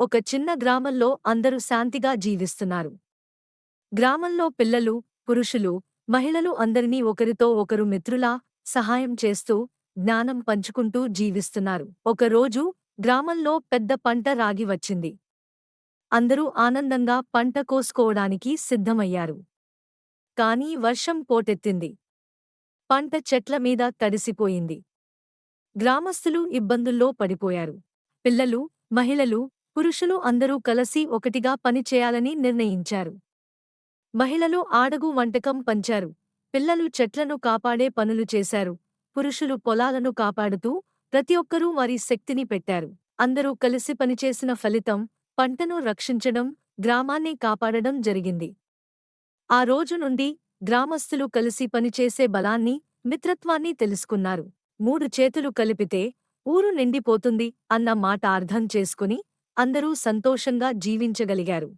ఒక చిన్న గ్రామంలో అందరూ శాంతిగా జీవిస్తున్నారు. గ్రామంలో పిల్లలు పురుషులు మహిళలు అందరినీ ఒకరితో ఒకరు మిత్రులా సహాయం చేస్తూ జ్ఞానం పంచుకుంటూ జీవిస్తున్నారు. ఒకరోజు గ్రామంలో పెద్ద పంట రాగి వచ్చింది. అందరూ ఆనందంగా పంట కోసుకోవడానికి సిద్ధమయ్యారు. కానీ వర్షం పోటెత్తింది. పంట చెట్ల మీద తడిసిపోయింది. గ్రామస్తులు ఇబ్బందుల్లో పడిపోయారు. పిల్లలు మహిళలు పురుషులు అందరూ కలసి ఒకటిగా పనిచేయాలని నిర్ణయించారు. మహిళలు ఆడగు వంటకం పంచారు. పిల్లలు చెట్లను కాపాడే పనులు చేశారు. పురుషులు పొలాలను కాపాడుతూ ప్రతి ఒక్కరూ వారి శక్తిని పెట్టారు. అందరూ కలిసి పనిచేసిన ఫలితం పంటను రక్షించడం గ్రామాన్ని కాపాడడం జరిగింది. ఆ రోజు నుండి గ్రామస్తులు కలిసి పనిచేసే బలాన్ని మిత్రత్వాన్ని తెలుసుకున్నారు. మూడు చేతులు కలిపితే ఊరు నిండిపోతుంది అన్న మాట అర్థం చేసుకుని అందరూ సంతోషంగా జీవించగలిగారు.